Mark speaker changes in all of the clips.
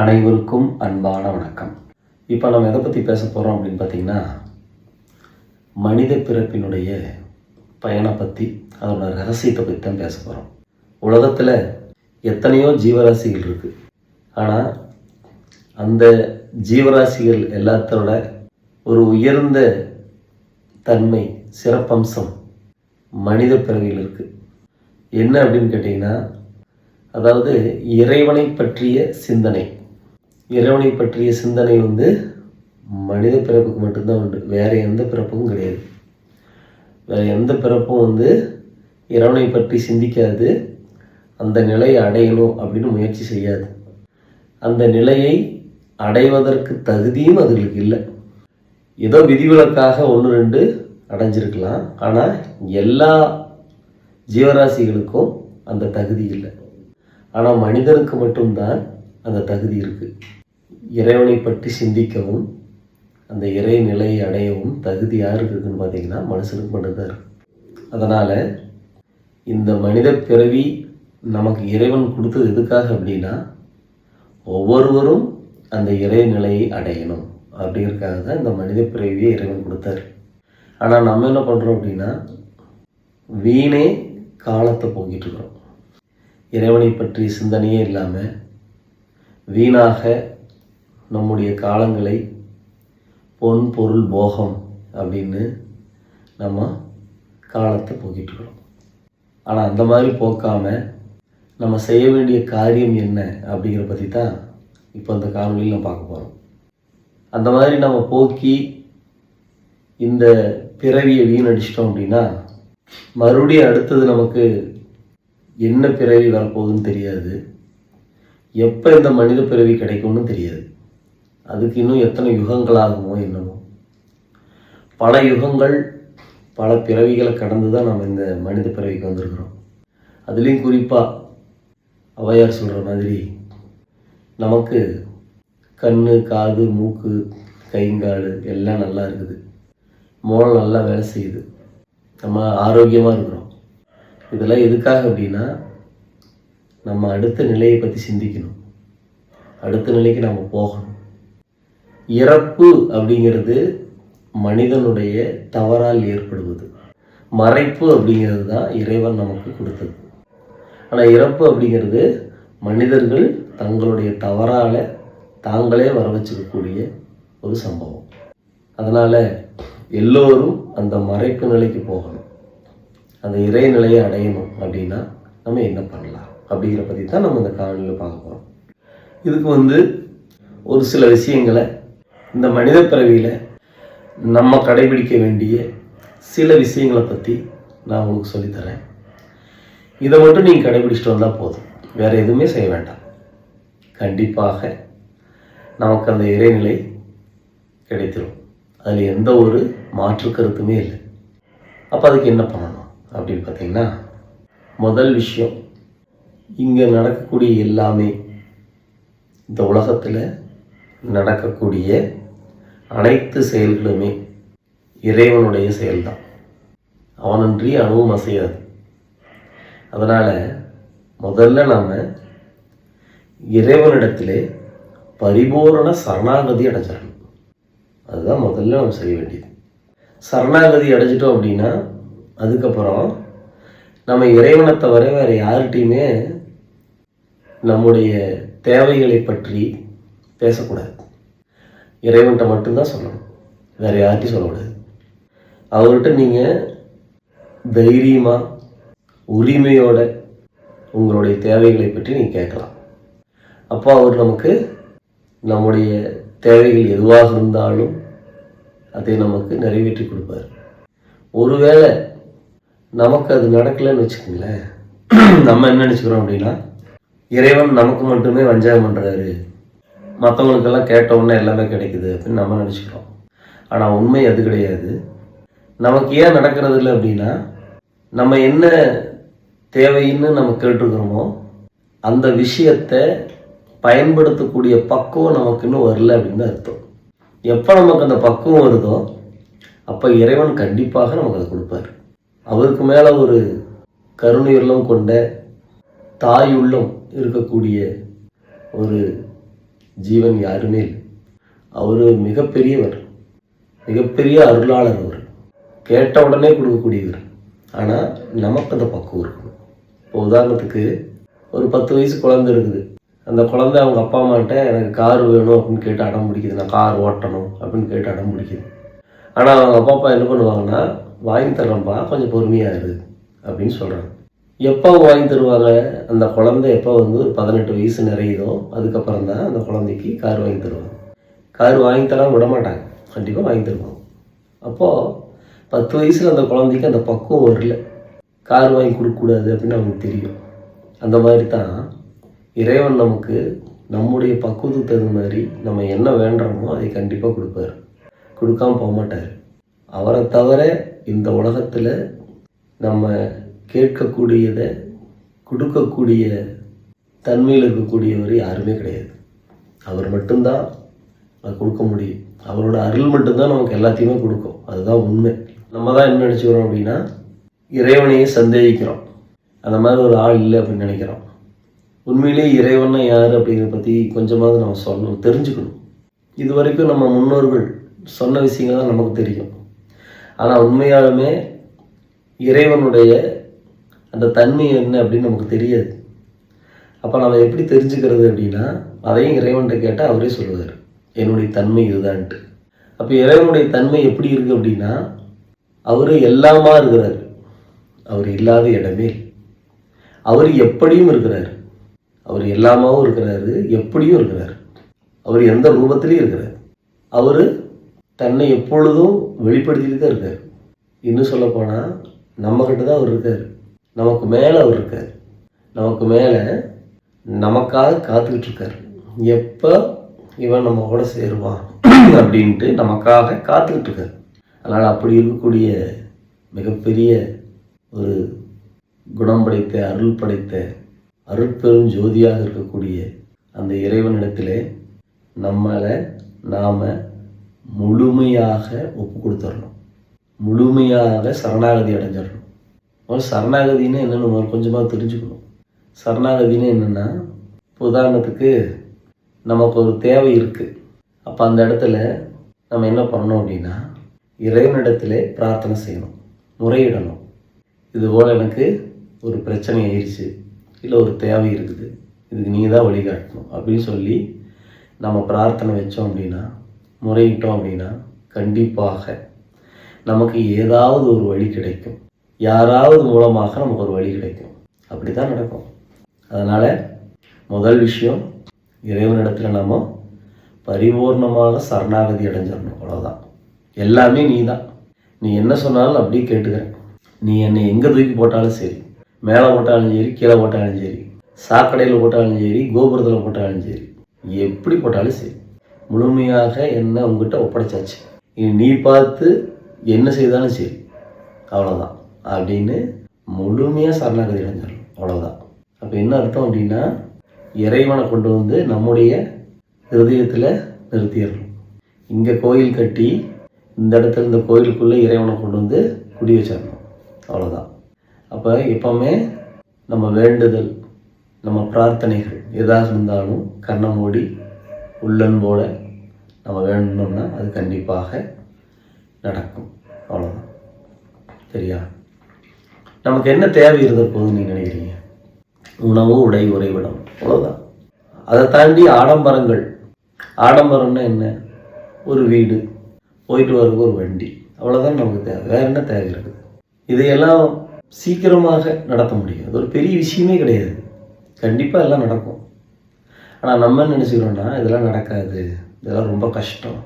Speaker 1: அனைவருக்கும் அன்பான வணக்கம். இப்போ நம்ம எதை பற்றி பேச போகிறோம் அப்படின்னு பார்த்தீங்கன்னா மனித பிறப்பினுடைய பயனை பற்றி அதோட ரகசியத்தை பற்றி தான் பேச போகிறோம் உலகத்தில் எத்தனையோ ஜீவராசிகள் இருக்குது ஆனால் அந்த ஜீவராசிகள் எல்லாத்தோட ஒரு உயர்ந்த தன்மை சிறப்பம்சம் மனித பிறவியில் இருக்குது என்ன அப்படின்னு கேட்டிங்கன்னா அதாவது இறைவனை பற்றிய சிந்தனை. இறைவனை பற்றிய சிந்தனை வந்து மனித பிறப்புக்கு மட்டும்தான் உண்டு. வேறு எந்த பிறப்பும் கிடையாது. வேறு எந்த பிறப்பும் வந்து இறைவனை பற்றி சிந்திக்காது. அந்த நிலையை அடையணும் அப்படின்னு முயற்சி செய்யாது. அந்த நிலையை அடைவதற்கு தகுதியும் அதுகளுக்கு இல்லை. ஏதோ விதிவிலக்காக ஒன்று ரெண்டு அடைஞ்சிருக்கலாம். ஆனால் எல்லா ஜீவராசிகளுக்கும் அந்த தகுதி இல்லை. ஆனால் மனிதனுக்கு மட்டும்தான் அந்த தகுதி இருக்குது இறைவனை பற்றி சிந்திக்கவும் அந்த இறை நிலையை அடையவும் தகுதி யாருக்கு இருக்குன்னு பார்த்தீங்கன்னா மனுஷனுக்கு மட்டும்தான் இருக்கும் அதனால் இந்த மனித பிறவி நமக்கு இறைவன் கொடுத்தது எதுக்காக அப்படின்னா ஒவ்வொருவரும் அந்த இறை நிலையை அடையணும். அப்படிங்கிறதுக்காக தான் இந்த மனித பிறவியை இறைவன் கொடுத்தாரு. ஆனால் நம்ம என்ன பண்ணுறோம் அப்படின்னா வீணே காலத்தை போக்கிட்டு இருக்கிறோம். இறைவனை பற்றிய சிந்தனையே இல்லாமல் வீணாக நம்முடைய காலங்களை பொன் பொருள் போகம் அப்படின்னு நம்ம காலத்தை போக்கிட்டு இருக்கிறோம். ஆனால் அந்த மாதிரி போக்காமல் நம்ம செய்ய வேண்டிய காரியம் என்ன அப்படிங்கிற பற்றி தான் இப்போ அந்த காணொலியில் நம்ம பார்க்க போகிறோம் அந்த மாதிரி நம்ம போக்கி இந்த பிறவியை வீணடிச்சிட்டோம் அப்படின்னா மறுபடியும் அடுத்தது நமக்கு என்ன பிறவி வரப்போகுதுன்னு தெரியாது. எப்போ இந்த மனித பிறவி கிடைக்கும்னு தெரியாது. அதுக்கு இன்னும் எத்தனை யுகங்களாகுமோ என்னமோ. பல யுகங்கள் பல பிறவிகளை கடந்து தான் நம்ம இந்த மனித பிறவிக்கு வந்திருக்கிறோம். அதுலேயும் குறிப்பாக அவையார் சொல்கிற மாதிரி நமக்கு கண் காது மூக்கு கைங்கால் எல்லாம் நல்லா இருக்குது. மோளம் நல்லா வேலை செய்யுது. நம்ம ஆரோக்கியமாக இருக்கிறோம். இதெல்லாம் எதுக்காக அப்படின்னா நம்ம அடுத்த நிலையை பற்றி சிந்திக்கணும். அடுத்த நிலைக்கு நம்ம போகணும். இறப்பு அப்படிங்கிறது மனிதனுடைய தவறால் ஏற்படுவது. மறைப்பு அப்படிங்கிறது தான் இறைவன் நமக்கு கொடுத்தது. ஆனால் இறப்பு அப்படிங்கிறது மனிதர்கள் தங்களுடைய தவறால் தாங்களே வர வச்சுக்கக்கூடிய ஒரு சம்பவம். அதனால் எல்லோரும் அந்த மறைப்பு நிலைக்கு போகணும். அந்த இறை நிலையை அடையணும் அப்படின்னா நம்ம என்ன பண்ணலாம் அப்படிங்கிற பற்றி தான் நம்ம இந்த காணொலியில் பார்க்க போகிறோம் இதுக்கு வந்து ஒரு சில விஷயங்களை இந்த மனித பிறவியில் நம்ம கடைபிடிக்க வேண்டிய சில விஷயங்களை பற்றி நான் உங்களுக்கு சொல்லித்தரேன். இதை மட்டும் நீங்கள் கடைபிடிச்சிட்டு வந்தால் போதும். வேறு எதுவுமே செய்ய வேண்டாம். கண்டிப்பாக நமக்கு அந்த இறைநிலை கிடைத்திரும். அதில் எந்த ஒரு மாற்று கருத்துமே இல்லை. அப்போ அதுக்கு என்ன பண்ணணும் அப்படின்னு பார்த்தீங்கன்னா முதல் விஷயம் இங்கே நடக்கக்கூடிய எல்லாமே இந்த உலகத்தில் நடக்கக்கூடிய அனைத்து செயல்களுமே இறைவனுடைய செயல்தான். அவனன்றி அணுவும் அசையாது. அதனால் முதல்ல நாம் இறைவனிடத்திலே பரிபூரண சரணாகதி அடைஞ்சிடணும். அதுதான் முதல்ல நம்ம செய்ய வேண்டியது. சரணாகதி அடைஞ்சிட்டோம் அப்படின்னா அதுக்கப்புறம் நம்ம இறைவனை தவிர வேறு யார்கிட்டையுமே நம்முடைய தேவைகளை பற்றி பேசக்கூடாது. இறைவன்கிட்ட மட்டும்தான் சொல்லணும். வேறு யார்கிட்டையும் சொல்லக்கூடாது. அவர்கிட்ட நீங்கள் தைரியமாக உரிமையோட உங்களுடைய தேவைகளை பற்றி நீங்கள் கேட்கலாம். அப்போ அவர் நமக்கு நம்முடைய தேவைகள் எதுவாக இருந்தாலும் அதை நமக்கு நிறைவேற்றி கொடுப்பார். ஒருவேளை நமக்கு அது நடக்கலைன்னு வச்சுக்கோங்களேன். நம்ம என்ன நினச்சிக்கிறோம் அப்படின்னா இறைவன் நமக்கு மட்டுமே வஞ்சகம் பண்ணுறாரு மற்றவங்களுக்கெல்லாம் கேட்டவுடனே எல்லாமே கிடைக்குது அப்படின்னு நம்ம நினச்சிக்கிறோம். ஆனால் உண்மை அது கிடையாது. நமக்கு ஏன் நடக்கிறது இல்லை அப்படின்னா நம்ம என்ன தேவைன்னு நம்ம கேட்டுருக்குறோமோ அந்த விஷயத்தை பயன்படுத்தக்கூடிய பக்குவம் நமக்கு இன்னும் வரல அப்படின்னு அர்த்தம். எப்போ நமக்கு அந்த பக்குவம் வருதோ அப்போ இறைவன் கண்டிப்பாக நமக்கு அதை கொடுப்பார். அவருக்கு மேலே ஒரு கருணையுள்ளம் கொண்ட தாய் உள்ளம் இருக்கக்கூடிய ஒரு ஜீவன் யாருமே இல்லை. அவர் மிகப்பெரியவர் மிகப்பெரிய அருளாளர் அவர். கேட்ட உடனே கொடுக்கக்கூடியவர். ஆனால் நமக்கு அந்த பக்குவம் இருக்கணும். இப்போ உதாரணத்துக்கு ஒரு பத்து வயசு குழந்தை இருக்குது. அந்த குழந்தை அவங்க அப்பா அம்மாட்ட எனக்கு கார் வேணும் அப்படின்னு கேட்டு அடம் பிடிக்குது. நான் கார் ஓட்டணும் அப்படின்னு கேட்டு அடம் பிடிக்குது. ஆனால் அவங்க அப்பா அப்பா என்ன பண்ணுவாங்கன்னா வாங்கி தர்றேன்ப்பா கொஞ்சம் பொறுமையாக இருக்குது அப்படின்னு சொல்கிறாங்க எப்போ வாங்கி தருவாங்க? அந்த குழந்தை எப்போ வந்து ஒரு பதினெட்டு வயசு நிறையுதோ அதுக்கப்புறம் தான் அந்த குழந்தைக்கு கார் வாங்கி தருவாங்க. கார் வாங்கி தரலாம் விட மாட்டாங்க. கண்டிப்பாக வாங்கி தருவாங்க. அப்போது பத்து வயசில் அந்த குழந்தைக்கு அந்த பக்குவம் வரல. கார் வாங்கி கொடுக்கக்கூடாது அப்படின்னு அவங்களுக்கு தெரியும். அந்த மாதிரி தான் இறைவன் நமக்கு நம்முடைய பக்குவத்துக்கு தகுந்த மாதிரி நம்ம என்ன வேண்டுறோமோ அதை கண்டிப்பாக கொடுப்பாரு. கொடுக்காம போக மாட்டார். அவரை தவிர இந்த உலகத்தில் நம்ம கேட்கக்கூடியதை கொடுக்கக்கூடிய தன்மையில் இருக்கக்கூடியவர் யாருமே கிடையாது. அவர் மட்டும்தான் அது கொடுக்க முடியும். அவரோட அருள் மட்டும்தான் நமக்கு எல்லாத்தையுமே கொடுக்கும். அதுதான் உண்மை. நம்ம தான் என்ன நினச்சிக்கிறோம் அப்படின்னா இறைவனையே சந்தேகிக்கிறோம். அந்த மாதிரி ஒரு ஆள் இல்லை அப்படின்னு நினைக்கிறோம். உண்மையிலேயே இறைவனை யார் அப்படிங்கிறத பற்றி கொஞ்சமாவது நம்ம சொல்லணும் தெரிஞ்சுக்கணும். இது வரைக்கும் நம்ம முன்னோர்கள் சொன்ன விஷயங்கள் தான் நமக்கு தெரியும். ஆனால் உண்மையாலுமே இறைவனுடைய அந்த தன்மை என்ன அப்படின்னு நமக்கு தெரியாது. அப்போ நம்ம எப்படி தெரிஞ்சுக்கிறது அப்படின்னா அதையும் இறைவன்கிட்ட கேட்டால் அவரே சொல்லுவார். என்னுடைய தன்மை இதுதான்ட்டு. அப்போ இறைவனுடைய தன்மை எப்படி இருக்குது அப்படின்னா அவர் எல்லாமா இருக்கிறார். அவர் இல்லாத இடமே அவர் எப்படியும் இருக்கிறார். அவர் எல்லாமாவும் இருக்கிறாரு எப்படியும் இருக்கிறார். அவர் எந்த ரூபத்திலையும் இருக்கிறார். அவர் தன்னை எப்பொழுதும் வெளிப்படுத்திட்டு தான் இருக்கார். இன்னும் சொல்லப்போனால் நம்மக்கிட்ட தான் அவர் இருக்கார். நமக்கு மேலே அவர் இருக்கார். நமக்கு மேலே நமக்காக காத்துக்கிட்டு இருக்கார். எப்போ இவன் நம்ம கூட சேருவான் அப்படின்ட்டு நமக்காக காத்துக்கிட்டு இருக்கார். அதனால் அப்படி இருக்கக்கூடிய மிகப்பெரிய ஒரு குணம் படைத்த அருள் படைத்த அருட்பெரும் ஜோதியாக இருக்கக்கூடிய அந்த இறைவனிடத்திலே நம்மளை நாம் முழுமையாக ஒப்பு கொடுத்துடணும் முழுமையாக சரணாகதி அடைஞ்சிடணும். முதல்ல சரணாகதின்னா என்னென்னு கொஞ்சமாக தெரிஞ்சுக்கணும். சரணாகதின்னு என்னென்னா இப்போ உதாரணத்துக்கு நமக்கு ஒரு தேவை இருக்குது அப்போ அந்த இடத்துல நம்ம என்ன பண்ணணும் அப்படின்னா இறைவனிடத்தில் பிரார்த்தனை செய்யணும் முறையிடணும். இது போல் எனக்கு ஒரு பிரச்சனை ஆயிடுச்சு இல்லை ஒரு தேவை இருக்குது இதுக்கு நீ தான் வழிகாட்டணும் அப்படின்னு சொல்லி நம்ம பிரார்த்தனை வச்சோம் அப்படின்னா முறையிட்டோம் அப்படின்னா கண்டிப்பாக நமக்கு ஏதாவது ஒரு வழி கிடைக்கும். யாராவது மூலமாக நமக்கு ஒரு வழி கிடைக்கும். அப்படி தான் நடக்கும். அதனால் முதல் விஷயம் இறைவனிடத்தில் நம்ம பரிபூர்ணமாக சரணாகதி அடைஞ்சிடணும். அவ்வளோதான் எல்லாமே நீ தான் நீ என்ன சொன்னாலும் அப்படியே கேட்டுக்கிறேன். நீ என்னை எங்கே தூக்கி போட்டாலும் சரி மேலே போட்டாலும் சரி கீழே போட்டாலும் சரி சாக்கடையில் போட்டாலும் சரி கோபுரத்தில் போட்டாலும் சரி எப்படி போட்டாலும் சரி முழுமையாக என்ன உங்ககிட்ட ஒப்படைச்சாச்சு. நீ பார்த்து என்ன செய்தாலும் சரி. அவ்வளோதான் அப்படின்னு முழுமையாக சரணாகதி அடைஞ்சிடணும் அவ்வளோதான் அப்போ என்ன அர்த்தம் அப்படின்னா இறைவனை கொண்டு வந்து நம்முடைய ஹிருதயத்தில் நிறுத்திடணும். இங்கே கோயில் கட்டி இந்த இடத்துல இந்த கோயிலுக்குள்ளே இறைவனை கொண்டு வந்து குடி வச்சிடணும். அவ்வளோதான் அப்போ எப்போவுமே நம்ம வேண்டுதல் நம்ம பிரார்த்தனைகள் எதாக இருந்தாலும் கண்ணை மூடி உள்ளன்போட நம்ம வேண்டணும்னா அது கண்டிப்பாக நடக்கும். அவ்வளோதான் சரியா? நமக்கு என்ன தேவை இருந்த போதுன்னு நீங்கள் நினைக்கிறீங்க? உணவு உடை உறைவிடம். அவ்வளோதான் அதை தாண்டி ஆடம்பரங்கள். ஆடம்பரம்னா என்ன? ஒரு வீடு. போயிட்டு வரக்கு ஒரு வண்டி. அவ்வளோதான் நமக்கு தேவை. வேறு என்ன தேவை இருக்குது? இதையெல்லாம் சீக்கிரமாக நடத்த முடியும் அது ஒரு பெரிய விஷயமே கிடையாது. கண்டிப்பாக எல்லாம் நடக்கும். ஆனால் நம்ம நினச்சிக்கிறோன்னா இதெல்லாம் நடக்காது. இதெல்லாம் ரொம்ப கஷ்டம்.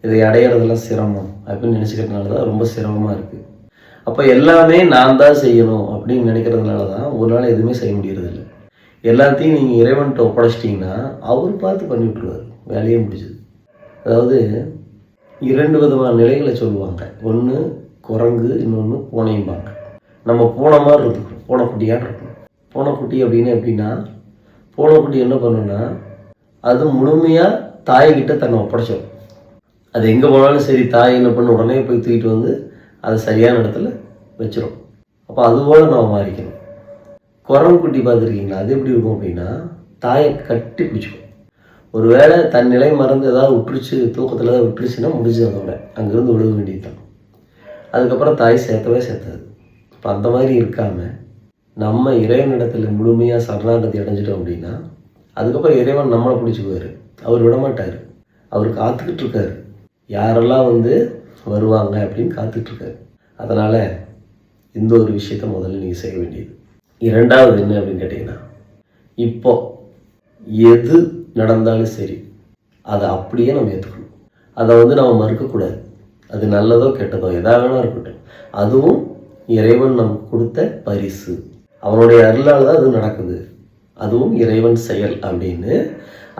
Speaker 1: இதை அடையிறதெல்லாம் சிரமம். அப்படின்னு நினச்சிக்கிறதுனால தான் ரொம்ப சிரமமாக இருக்குது அப்போ எல்லாமே நான் தான் செய்யணும் அப்படின்னு நினைக்கிறதுனால தான் ஒரு நாள் எதுவுமே செய்ய முடியறதில்லை. எல்லாத்தையும் நீங்கள் இறைவன்கிட்ட ஒப்படைச்சிட்டிங்கன்னா அவர் பார்த்து பண்ணி விட்ருவார் வேலையே முடிஞ்சது. அதாவது இரண்டு விதமான நிலைகளை சொல்லுவாங்க. ஒன்று குரங்கு இன்னொன்று பூனையும்பாங்க நம்ம பூனை மாதிரி இருக்கணும். பூனைக்குட்டியாக இருக்கணும். பூனைக்குட்டி அப்படின்னு எப்படின்னா பூனைக்குட்டி என்ன பண்ணுன்னா அது முழுமையாக தாய்கிட்ட தன்னை ஒப்படைச்சிடும். அது எங்கே போனாலும் சரி தாய் என்ன பண்ண உடனே போய் தூக்கிட்டு வந்து அதை சரியான இடத்துல வச்சிரும். அப்போ அதுபோல் நம்ம மாறிக்கணும். குரங்குக்குட்டி பார்த்துருக்கீங்களா? அது எப்படி இருக்கும் அப்படின்னா தாயை கட்டி பிடிச்சிக்கும். ஒருவேளை தன் நிலை மறந்து ஏதாவது விட்டுருச்சு தூக்கத்தில் ஏதாவது விட்டுருச்சுன்னா முடிஞ்சு அதோட. அங்கேருந்து விழுக வேண்டியது தான். அதுக்கப்புறம் தாய் சேர்த்தவே சேர்த்தாது. இப்போ அந்த மாதிரி இருக்காமல் நம்ம இறைவனிடத்தில் முழுமையாக சரணாகதி அடைஞ்சிட்டோம் அப்படின்னா அதுக்கப்புறம் இறைவன் நம்மளை பிடிச்சிக்குவார். அவர் விட மாட்டார் அவர் காத்துக்கிட்டு இருக்காரு. யாரெல்லாம் வந்து வருவாங்க அப்படின்னு காத்துட்ருக்காரு. அதனால் இந்த ஒரு விஷயத்த முதல்ல நீங்கள் செய்ய வேண்டியது. இரண்டாவது என்ன அப்படின்னு கேட்டிங்கன்னா இப்போ எது நடந்தாலும் சரி அதை அப்படியே நம்ம ஏற்றுக்கணும் அதை வந்து நம்ம மறுக்கக்கூடாது. அது நல்லதோ கெட்டதோ எதா வேணா இருக்கட்டும். அதுவும் இறைவன் நமக்கு கொடுத்த பரிசு. அவனுடைய அருளால் தான் அது நடக்குது. அதுவும் இறைவன் செயல் அப்படின்னு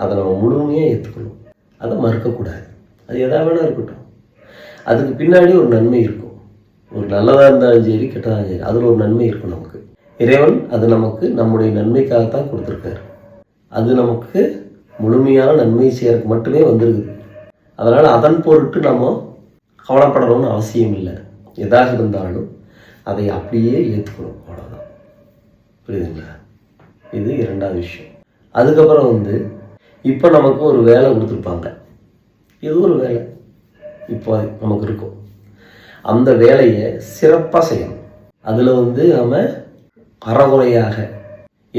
Speaker 1: அதை நம்ம முழுமையாக ஏற்றுக்கணும் அதை மறுக்கக்கூடாது. அது எதா வேணா இருக்கட்டும். அதுக்கு பின்னாடி ஒரு நன்மை இருக்கும். ஒரு நல்லதாக இருந்தாலும் சரி கெட்டதாக சரி அதில் ஒரு நன்மை இருக்கும் நமக்கு. இறைவன் அது நமக்கு நம்முடைய நன்மைக்காகத்தான் கொடுத்துருக்காரு. அது நமக்கு முழுமையான நன்மை செய்யறதுக்கு மட்டுமே வந்திருக்குது. அதனால் அதன் பொருட்டு நம்ம கவலைப்படணும்னு அவசியம் இல்லை. எதாக இருந்தாலும் அதை அப்படியே ஏற்றுக்கணும் அவ்வளோதான் புரியுதுங்களா? இது இரண்டாவது விஷயம். அதுக்கப்புறம் வந்து இப்போ நமக்கு ஒரு வேலை கொடுத்துருப்பாங்க. இது ஒரு வேலை. இப்போ நமக்கு இருக்கும் அந்த வேலையை சிறப்பாக செய்யணும். அதில் வந்து நம்ம அறகுறையாக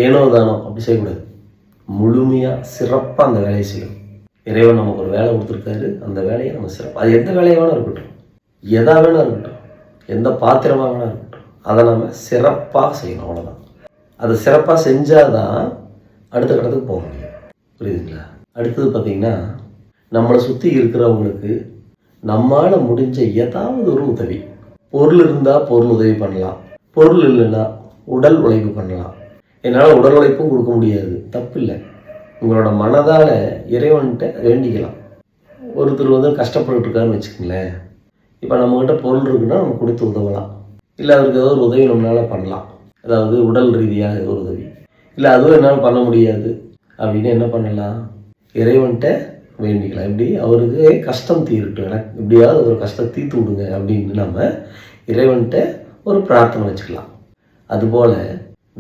Speaker 1: ஏனோ தானோ அப்படி செய்யக்கூடாது. முழுமையாக சிறப்பாக அந்த வேலையை செய்யணும். இறைவன் நமக்கு ஒரு வேலை கொடுத்துருக்காரு. அந்த வேலையை நம்ம சிறப்பாக அது எந்த வேலையாக வேணால் இருக்கட்டும். எதா வேணா இருக்கட்டும். எந்த பாத்திரமாக வேணா இருக்கட்டும். அதை நம்ம சிறப்பாக செய்யணும். அவ்வளோதான் அதை சிறப்பாக செஞ்சால் தான் அடுத்த கட்டத்துக்கு போக முடியும். புரியுதுங்களா? அடுத்தது பார்த்திங்கன்னா நம்மளை சுற்றி இருக்கிறவங்களுக்கு நம்மால் முடிஞ்ச ஏதாவது ஒரு உதவி. பொருள் இருந்தால் பொருள் உதவி பண்ணலாம். பொருள் இல்லைன்னா உடல் உழைப்பு பண்ணலாம். என்னால் உடல் உழைப்பும் கொடுக்க முடியாது. தப்பு இல்லை உங்களோட மனதால் இறைவன்கிட்ட வேண்டிக்கலாம். ஒருத்தர் வந்து கஷ்டப்பட்டுட்டு இருக்காருன்னு வச்சுக்கோங்களேன். இப்போ நம்மக்கிட்ட பொருள் இருக்குன்னா நம்ம கொடுத்து உதவலாம். இல்லை அவருக்கு ஏதோ ஒரு உதவி நம்மளால் பண்ணலாம். அதாவது உடல் ரீதியாக ஏதோ ஒரு உதவி. இல்லை அதுவும் என்னால் பண்ண முடியாது. அப்படின்னு என்ன பண்ணலாம்? இறைவன்கிட்ட வேண்டிக்கலாம். இப்படி அவருக்கு கஷ்டம் தீரட்டும். எனக்கு எப்படியாவது ஒரு கஷ்டம் தீர்த்து விடுங்க அப்படின்னு நம்ம இறைவன்கிட்ட ஒரு பிரார்த்தனை வச்சுக்கலாம். அதுபோல்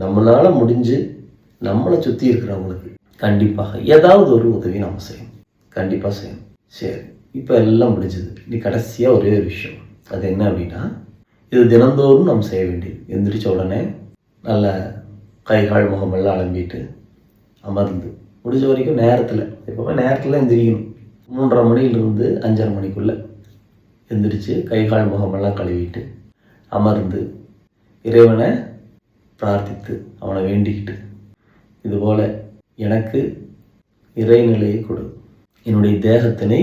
Speaker 1: நம்மளால் முடிஞ்சு நம்மளை சுற்றி இருக்கிறவங்களுக்கு கண்டிப்பாக ஏதாவது ஒரு உதவி நம்ம செய்யணும். கண்டிப்பாக செய்யணும். சரி இப்போ எல்லாம் முடிஞ்சது. இனி கடைசியாக ஒரே ஒரு விஷயம். அது என்ன அப்படின்னா இது தினந்தோறும் நம்ம செய்ய வேண்டியது. எந்திரிச்ச உடனே நல்ல கை கால் முகமெல்லாம் அலம்பிட்டு அமர்ந்து முடிஞ்ச வரைக்கும் நேரத்தில் எப்போவுமே நேரத்தில் எந்திரிக்கணும். மூன்றரை மணியிலிருந்து அஞ்சரை மணிக்குள்ளே எந்திரிச்சு கை கால் முகமெல்லாம் கழுவிட்டு அமர்ந்து இறைவனை பிரார்த்தித்து அவனை வேண்டிக்கிட்டு இதுபோல் எனக்கு இறைநிலையை கொடு. என்னுடைய தேகத்தினை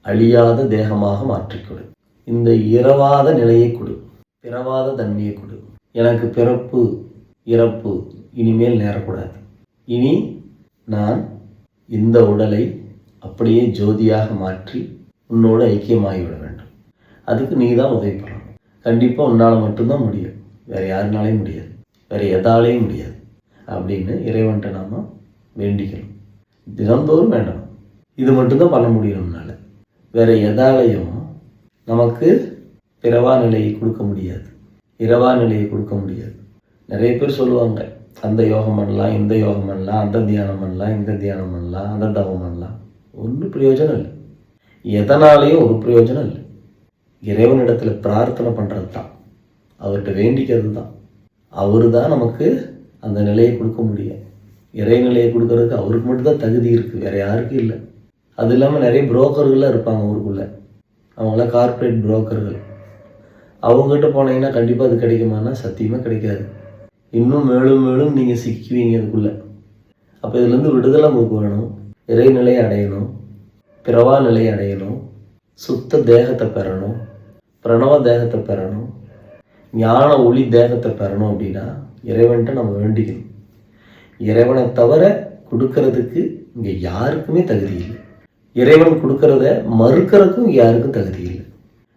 Speaker 1: அழியாத தேகமாக மாற்றிக்கொடு இந்த இரவாத நிலையை கொடு. பிறவாத தன்மையை கொடு. எனக்கு பிறப்பு இறப்பு இனிமேல் நேரக்கூடாது. இனி நான் இந்த உடலை அப்படியே ஜோதியாக மாற்றி உன்னோடு ஐக்கியமாகிவிட வேண்டும். அதுக்கு நீ தான் உதவி பண்ணணும். கண்டிப்பாக உன்னால் மட்டும்தான் முடியும். வேறு யாருனாலையும் முடியாது. வேறு எதாலேயும் முடியாது. அப்படின்னு இறைவன்கிட்ட நாம் வேண்டிக்கணும். தினந்தோறும் வேண்டணும். இது மட்டும்தான் பண்ண முடியும் வேறு எதாலையும் நமக்கு பிறவா நிலையை கொடுக்க முடியாது. இரவா நிலையை கொடுக்க முடியாது. நிறைய பேர் சொல்லுவாங்க அந்த யோகம் பண்ணலாம் இந்த யோகம் பண்ணலாம் அந்த தியானம் பண்ணலாம் இந்த தியானம் பண்ணலாம் அந்த தவம் பண்ணலாம். ஒன்றும் பிரயோஜனம் இல்லை. எதனாலேயும் ஒரு பிரயோஜனம் இல்லை. இறைவனிடத்தில் பிரார்த்தனை பண்ணுறது தான். அவர்கிட்ட வேண்டிக்கிறது தான். அவர் தான் நமக்கு அந்த நிலையை கொடுக்க முடியும். இறைநிலையை கொடுக்கறதுக்கு அவருக்கு மட்டும்தான் தகுதி இருக்குது வேறு யாருக்கும் இல்லை. அது இல்லாமல் நிறைய புரோக்கர்கள்லாம் இருப்பாங்க ஊருக்குள்ளே. அவங்களாம் கார்ப்பரேட் புரோக்கர்கள். அவங்ககிட்ட போனீங்கன்னா கண்டிப்பாக அது கிடைக்குமானா சத்தியமாக கிடைக்காது. இன்னும் மேலும் மேலும் நீங்கள் சிக்குவீங்க அதுக்குள்ளே. அப்போ இதுலேருந்து விடுதலை உங்களுக்கு வேணும் இறைநிலை அடையணும் பிறவா நிலை அடையணும் சுத்த தேகத்தை பெறணும் பிரணவ தேகத்தை பெறணும் ஞான ஒளி தேகத்தை பெறணும் அப்படின்னா இறைவன்கிட்ட நம்ம வேண்டிக்கணும். இறைவனை தவிர கொடுக்கறதுக்கு இங்கே யாருக்குமே தகுதி இல்லை. இறைவன் கொடுக்கறத மறுக்கிறதுக்கும் யாருக்கும் தகுதி இல்லை.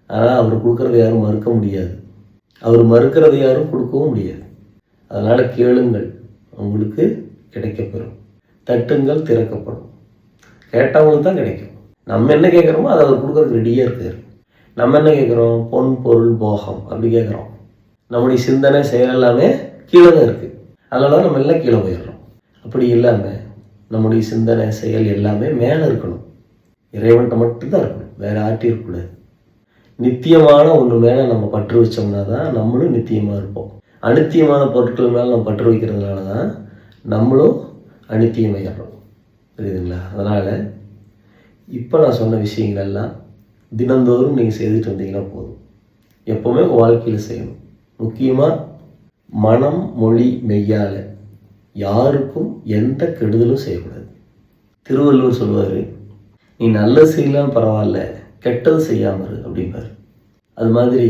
Speaker 1: ஆனால் அவர் கொடுக்கறத யாரும் மறுக்க முடியாது. அவர் மறுக்கிறத யாரும் கொடுக்கவும் முடியாது. அதனால் கேளுங்கள். உங்களுக்கு கிடைக்கப்பெறும். தட்டுங்கள் திறக்கப்படும். கேட்டவங்களுக்கு தான் கிடைக்கும். நம்ம என்ன கேட்குறோமோ அதை அவர் கொடுக்கறதுக்கு ரெடியாக இருக்கார். நம்ம என்ன கேட்குறோம்? பொன் பொருள் போகம் அப்படி கேட்குறோம். நம்முடைய சிந்தனை செயல் எல்லாமே கீழே தான் இருக்குது அதனால நம்ம எல்லாம் கீழே போயிடுறோம். அப்படி இல்லாமல் நம்முடைய சிந்தனை செயல் எல்லாமே மேலே இருக்கணும். இறைவன்கிட்ட மட்டும்தான் இருக்கணும். வேறு ஆட்டி இருக்கக்கூடாது. நித்தியமான ஒன்று மேலே நம்ம பற்று வச்சோம்னா தான் நம்மளும் நித்தியமாக இருப்போம். அனித்தியமான பொருட்கள் மேலே நம்ம பற்று வைக்கிறதுனால தான் நம்மளும் அனித்தியமாயிடுறோம் புரியுதுங்களா? அதனால் இப்போ நான் சொன்ன விஷயங்கள்லாம் தினந்தோறும் நீங்கள் செய்துட்டு வந்தீங்கன்னா போதும். எப்போவுமே உங்கள் வாழ்க்கையில் செய்யணும். முக்கியமாக மனம் மொழி மெய்யால் யாருக்கும் எந்த கெடுதலும் செய்யக்கூடாது. திருவள்ளுவர் சொல்லுவார் நீ நல்லது செய்யலாம் பரவாயில்ல. கெட்டது செய்யாமல் இரு அப்படிம்பார். அது மாதிரி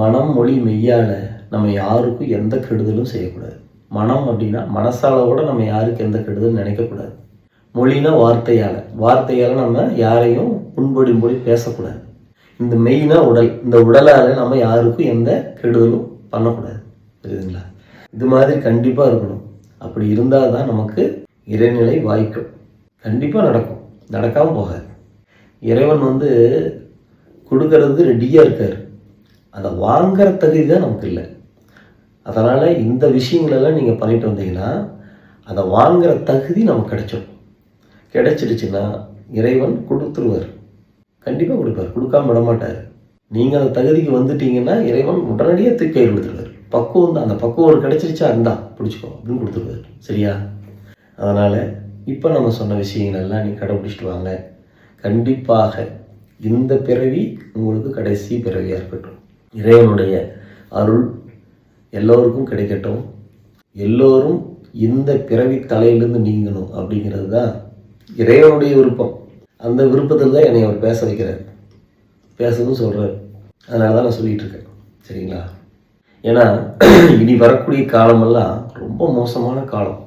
Speaker 1: மனம் மொழி மெய்யால் நம்ம யாருக்கும் எந்த கெடுதலும் செய்யக்கூடாது. மனம் அப்படின்னா மனசால கூட நம்ம யாருக்கு எந்த கெடுதலும் நினைக்கக்கூடாது. மொழினா வார்த்தையால். வார்த்தையால் நம்ம யாரையும் புண்படும்படி பேசக்கூடாது. இந்த மெயினாக உடல். இந்த உடலால் நம்ம யாருக்கும் எந்த கெடுதலும் பண்ணக்கூடாது. புரியுதுங்களா? இது மாதிரி கண்டிப்பாக இருக்கணும். அப்படி இருந்தால் தான் நமக்கு இறைநிலை வாய்க்கும். கண்டிப்பாக நடக்கும். நடக்காமல் போகாது. இறைவன் வந்து கொடுக்கறது ரெடியாக இருக்கார். அதை வாங்குற தகுதி தான் நமக்கு இல்லை. அதனால் இந்த விஷயங்களெல்லாம் நீங்கள் பண்ணிட்டு வந்தீங்கன்னா அதை வாங்குகிற தகுதி நமக்கு கிடைச்சிடும் கிடைச்சிடுச்சுன்னா இறைவன் கொடுத்துருவார். கண்டிப்பாக கொடுப்பார். கொடுக்காம விட மாட்டார். நீங்கள் அந்த தகுதிக்கு வந்துட்டீங்கன்னா இறைவன் உடனடியாக தூக்கி கையில் கொடுத்துருவார். பக்குவம் தான். அந்த பக்குவம் கிடைச்சிருச்சா? இருந்தா. பிடிச்சிக்கோ. அப்படின்னு கொடுத்துருவார். சரியா? அதனால் இப்போ நம்ம சொன்ன விஷயங்கள் எல்லாம் நீ கடைபிடிச்சிட்டு வாங்க. கண்டிப்பாக இந்த பிறவி உங்களுக்கு கடைசி பிறவியாக இருக்கட்டும். இறைவனுடைய அருள் எல்லோருக்கும் கிடைக்கட்டும். எல்லோரும் இந்த பிறவி தலையிலிருந்து நீங்கணும் அப்படிங்கிறது தான் இறைவனுடைய விருப்பம். அந்த விருப்பத்தில் தான் என்னை அவர் பேச வைக்கிறார். பேசவும் சொல்கிறார் அதனால தான் நான் சொல்லிகிட்டு இருக்கேன். சரிங்களா? ஏன்னா இனி வரக்கூடிய காலமெல்லாம் ரொம்ப மோசமான காலம்.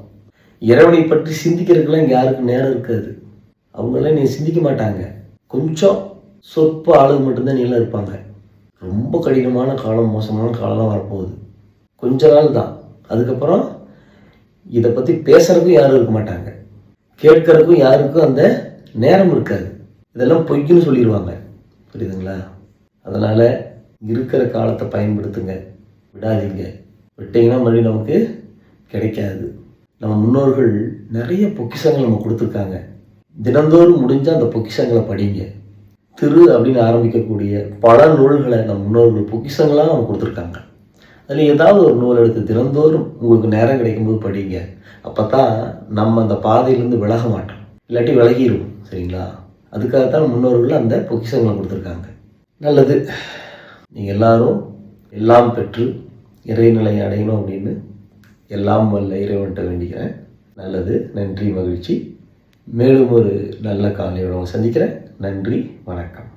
Speaker 1: இறைவனை பற்றி சிந்திக்கிறதுக்கெல்லாம் இங்கே யாருக்கும் நேரம் இருக்காது. அவங்களாம் நீ சிந்திக்க மாட்டாங்க. கொஞ்சம் சொற்ப ஆளுங்க மட்டும்தான் நீலாம் இருப்பாங்க. ரொம்ப கடினமான காலம் மோசமான காலம்லாம் வரப்போகுது. கொஞ்ச நாள் தான். அதுக்கப்புறம் இதை பற்றி பேசுகிறதுக்கும் யாரும் இருக்க மாட்டாங்க. கேட்கறதுக்கும் யாருக்கும் அந்த நேரம் இருக்காது. இதெல்லாம் பொய்க்குன்னு சொல்லிடுவாங்க புரியுதுங்களா? அதனால் இருக்கிற காலத்தை பயன்படுத்துங்க. விடாதீங்க. விட்டிங்கன்னா மறுபடியும் நமக்கு கிடைக்காது. நம்ம முன்னோர்கள் நிறைய பொக்கிஷங்கள் நம்ம கொடுத்துருக்காங்க. தினந்தோறும் முடிஞ்சால் அந்த பொக்கிஷங்களை படிங்க. திரு அப்படின்னு ஆரம்பிக்கக்கூடிய பல நூல்களை நம்ம முன்னோர்கள் பொக்கிஷங்களாக நம்ம கொடுத்துருக்காங்க. அதில் ஏதாவது ஒரு நூல் எடுத்து தினந்தோறும் உங்களுக்கு நேரம் கிடைக்கும்போது படிங்க. அப்போ தான் நம்ம அந்த பாதையிலேருந்து விலக மாட்டோம். இல்லாட்டி விலகிடுவோம் சரிங்களா? அதுக்காக தான் முன்னோர்கள் அந்த பொக்கிஷங்களை கொடுத்துருக்காங்க. நல்லது. நீங்கள் எல்லாரும் எல்லாம் பெற்று இறைநிலை அடையணும் அப்படின்னு எல்லாம் வல்ல இறைவன்ட்ட வேண்டிக்கிறேன். நல்லது. நன்றி மகிழ்ச்சி. மேலும் ஒரு நல்ல காலையோட சந்திக்கிறேன். நன்றி வணக்கம்.